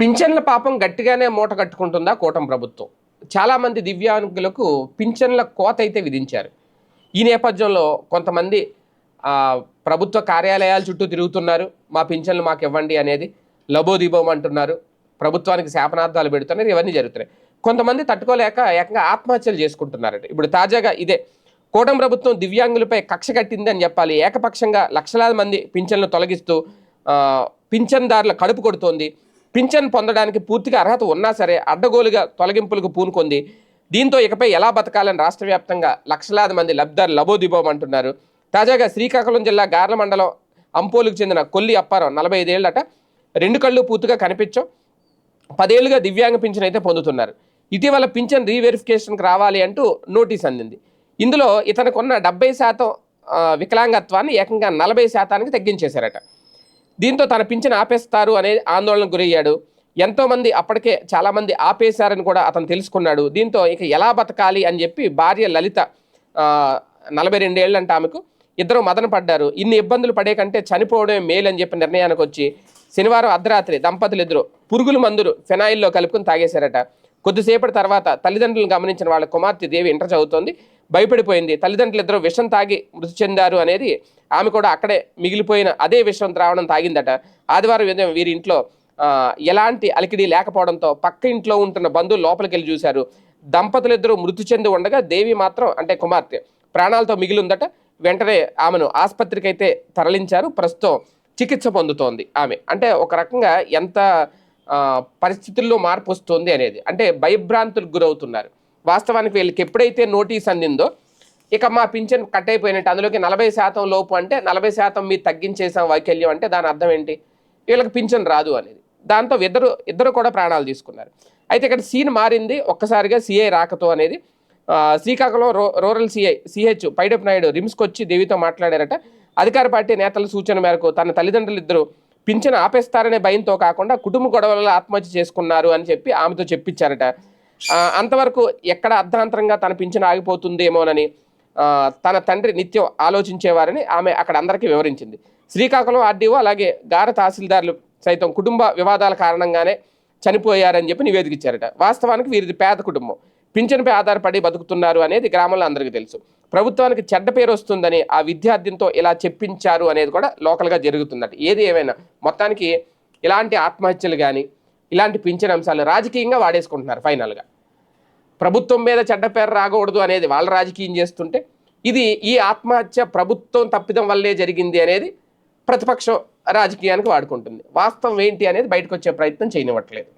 పింఛన్ల పాపం గట్టిగానే మూట కట్టుకుంటుందా కూటమి ప్రభుత్వం? చాలామంది దివ్యాంగులకు పింఛన్ల కోత అయితే విధించారు. ఈ నేపథ్యంలో కొంతమంది ప్రభుత్వ కార్యాలయాల చుట్టూ తిరుగుతున్నారు. మా పింఛన్లు మాకు ఇవ్వండి అనేది లబోదీబం అంటున్నారు. ప్రభుత్వానికి శాపనార్థాలు పెడుతున్నారు ఇవన్నీ జరుగుతున్నాయి. కొంతమంది తట్టుకోలేక ఏకంగా ఆత్మహత్యలు చేసుకుంటున్నారట. ఇప్పుడు తాజాగా ఇదే కూటమి ప్రభుత్వం దివ్యాంగులపై కక్ష కట్టింది అని చెప్పాలి. ఏకపక్షంగా లక్షలాది మంది పింఛన్లు తొలగిస్తూ పింఛన్దారుల కడుపు కొడుతోంది. పింఛన్ పొందడానికి పూర్తిగా అర్హత ఉన్నా సరే అడ్డగోలుగా తొలగింపులకు పూనుకుంది. దీంతో ఇకపై ఎలా బతకాలని రాష్ట్ర వ్యాప్తంగా లక్షలాది మంది లబ్ధారు లబోదిబోం అంటున్నారు. తాజాగా శ్రీకాకుళం జిల్లా గార్ల మండలం అంపోలుకు చెందిన కొల్లి అప్పారావు నలభై ఐదేళ్ళట రెండు కళ్ళు పూర్తిగా కనిపించం పదేళ్ళుగా దివ్యాంగ పింఛన్ అయితే పొందుతున్నారు. ఇటీవల పింఛన్ రీవెరిఫికేషన్కి రావాలి అంటూ నోటీస్ అందింది. ఇందులో ఇతనికి డెబ్బై శాతం వికలాంగత్వాన్ని ఏకంగా నలభై శాతానికి తగ్గించేశారట. దీంతో తన పింఛన్ ఆపేస్తారు అనే ఆందోళనకు గురయ్యాడు. ఎంతోమంది అప్పటికే చాలామంది ఆపేశారని కూడా అతను తెలుసుకున్నాడు. దీంతో ఇక ఎలా బతకాలి అని చెప్పి భార్య లలిత నలభై రెండేళ్ళంట ఆమెకు ఇద్దరు మదన పడ్డారు. ఇన్ని ఇబ్బందులు పడే కంటే చనిపోవడమే మేలు అని చెప్పి నిర్ణయానికి వచ్చి శనివారం అర్ధరాత్రి దంపతులు ఇద్దరు పురుగుల మందులు ఫెనాయిల్లో కలుపుకుని తాగేశారట. కొద్దిసేపటి తర్వాత తల్లిదండ్రులను గమనించిన వాళ్ళ కుమార్తె దేవి ఇంటర్ చదువుతోంది. భయపడిపోయింది. తల్లిదండ్రులు ఇద్దరు విషం తాగి మృతి చెందారు అనేది ఆమె కూడా అక్కడే మిగిలిపోయిన అదే విషం త్రావడం తాగిందట. ఆదివారం ఉదయం వీరి ఇంట్లో ఎలాంటి అలికిడి లేకపోవడంతో పక్క ఇంట్లో ఉంటున్న బంధువులు లోపలికి వెళ్ళి చూశారు. దంపతులిద్దరూ మృతి చెంది ఉండగా దేవి మాత్రం అంటే కుమార్తె ప్రాణాలతో మిగిలి ఉందట వెంటనే ఆమెను ఆసుపత్రికి అయితే తరలించారు. ప్రస్తుతం చికిత్స పొందుతోంది ఆమె. అంటే ఒక రకంగా ఎంత పరిస్థితుల్లో మార్పు వస్తుంది అనేది అంటే భయభ్రాంతులకు గురవుతున్నారు. వాస్తవానికి వీళ్ళకి ఎప్పుడైతే నోటీస్ అందిందో ఇక మా పింఛన్ కట్ అయిపోయినట్టు అందులోకి నలభై శాతం లోపు అంటే నలభై శాతం మీరు తగ్గించేసాం వైకల్యం అంటే దాని అర్థం ఏంటి? వీళ్ళకి పింఛన్ రాదు అనేది. దాంతో ఇద్దరు ఇద్దరు కూడా ప్రాణాలు తీసుకున్నారు. అయితే ఇక్కడ సీన్ మారింది ఒక్కసారిగా సిఐ రాకతో అనేది. శ్రీకాకుళం రో రూరల్ సిఐ సిహెచ్ పైడప్ నాయుడు రిమ్స్కి వచ్చి దేవితో మాట్లాడారట. అధికార పార్టీ నేతల సూచన మేరకు తన తల్లిదండ్రులు ఇద్దరు పింఛను ఆపేస్తారనే భయంతో కాకుండా కుటుంబ గొడవలలో ఆత్మహత్య చేసుకున్నారు అని చెప్పి ఆమెతో చెప్పించారట. అంతవరకు ఎక్కడ అర్ధాంతరంగా తన పింఛను ఆగిపోతుందేమోనని తన తండ్రి నిత్యం ఆలోచించేవారని ఆమె అక్కడ అందరికీ వివరించింది. శ్రీకాకుళం ఆర్డీఓ అలాగే గార తహసీల్దార్లు సైతం కుటుంబ వివాదాల కారణంగానే చనిపోయారని చెప్పి నివేదిక ఇచ్చారట. వాస్తవానికి వీరిది పేద కుటుంబం. పింఛన్పై ఆధారపడి బతుకుతున్నారు అనేది గ్రామంలో అందరికీ తెలుసు. ప్రభుత్వానికి చెడ్డ పేరు వస్తుందని ఆ విద్యార్థినితో ఇలా చెప్పించారు అనేది కూడా లోకల్గా జరుగుతుందట. ఏది ఏమైనా మొత్తానికి ఇలాంటి ఆత్మహత్యలు కానీ ఇలాంటి పింఛన్ అంశాలు రాజకీయంగా వాడేసుకుంటున్నారు ఫైనల్గా. ప్రభుత్వం మీద చెడ్డ పేరు రాకూడదు అనేది వాళ్ళ రాజకీయం చేస్తుంటే ఇది ఈ ఆత్మహత్య ప్రభుత్వం తప్పిదం వల్లే జరిగింది అనేది ప్రతిపక్షం రాజకీయానికి వాడుకుంటుంది. వాస్తవం ఏంటి అనేది బయటకు వచ్చే ప్రయత్నం చేయనివ్వట్లేదు.